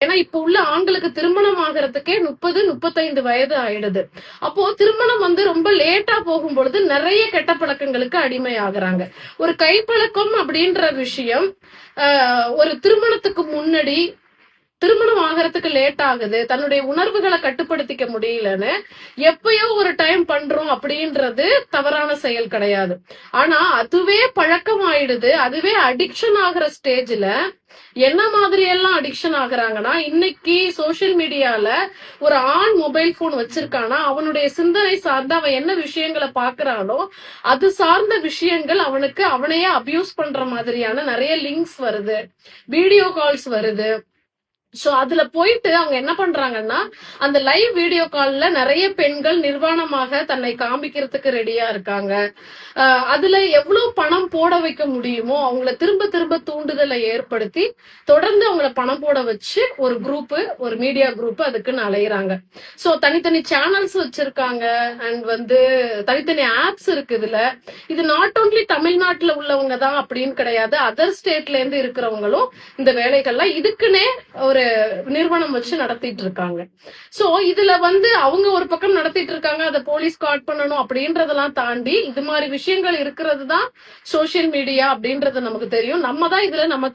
ஏன்னா இப்ப உள்ள ஆண்களுக்கு திருமணம் ஆகிறதுக்கே முப்பது முப்பத்தைந்து வயது ஆயிடுது. அப்போ திருமணம் வந்து ரொம்ப லேட்டா போகும் பொழுது நிறைய கெட்ட பழக்கங்களுக்கு அடிமை ஆகுறாங்க ஒரு கைப்பழக்கம் அப்படின்ற விஷயம் ஆஹ், ஒரு திருமணத்துக்கு முன்னாடி திருமணம் ஆகிறதுக்கு லேட் ஆகுது. தன்னுடைய உணர்வுகளை கட்டுப்படுத்திக்க முடியலன்னு எப்பயோ ஒரு டைம் பண்றோம் அப்படின்றது தவறான செயல் கிடையாது. ஆனா அதுவே பழக்கம் ஆயிடுது. அதுவே அடிக்ஷன் ஆகுற ஸ்டேஜ்ல என்ன மாதிரி எல்லாம் அடிக்ஷன் ஆகுறாங்கன்னா இன்னைக்கு சோஷியல் மீடியால ஒரு ஆண் மொபைல் போன் வச்சிருக்கானா அவனுடைய சிந்தனை சார்ந்து அவன் என்ன விஷயங்களை பாக்குறானோ அது சார்ந்த விஷயங்கள் அவனுக்கு அவனையே அபியூஸ் பண்ற மாதிரியான நிறைய லிங்க்ஸ் வருது. வீடியோ கால்ஸ் வருது. சோ அதுல போயிட்டு அவங்க என்ன பண்றாங்கன்னா அந்த லைவ் வீடியோ கால்ல நிறைய பெண்கள் நிர்வாணமாக தன்னை காமிக்கிறதுக்கு ரெடியா இருக்காங்க. ஆஹ் அதுல எவ்வளவு பணம் போட வைக்க முடியுமோ அவங்கள திரும்ப திரும்ப தூண்டுதலை ஏற்படுத்தி தொடர்ந்து அவங்கள பணம் போட வச்சு ஒரு குரூப் ஒரு மீடியா குரூப் அதுக்குன்னு அலையுறாங்க. சோ தனித்தனி சேனல்ஸ் வச்சிருக்காங்க. அண்ட் வந்து தனித்தனி ஆப்ஸ் இருக்கு இதுல. இது நாட் ஓன்லி தமிழ்நாட்டுல உள்ளவங்க தான் அப்படின்னு கிடையாது அதர் ஸ்டேட்ல இருந்து இருக்கிறவங்களும் இந்த வேலைகள்லாம் இதுக்குன்னே ஒரு நிறுவனம் வச்சு நடத்திட்டு இருக்காங்க சோ இதுல வந்து அவங்க ஒரு பக்கம் நடத்திட்டு இருக்காங்க அதை போலீஸ் காட் பண்ணணும் அப்படின்றதெல்லாம் தாண்டி இது மாதிரி விஷயங்கள் இருக்கிறது தான் சோசியல் மீடியா அப்படின்றது நமக்கு தெரியும். நம்ம தான் இதுல நம்ம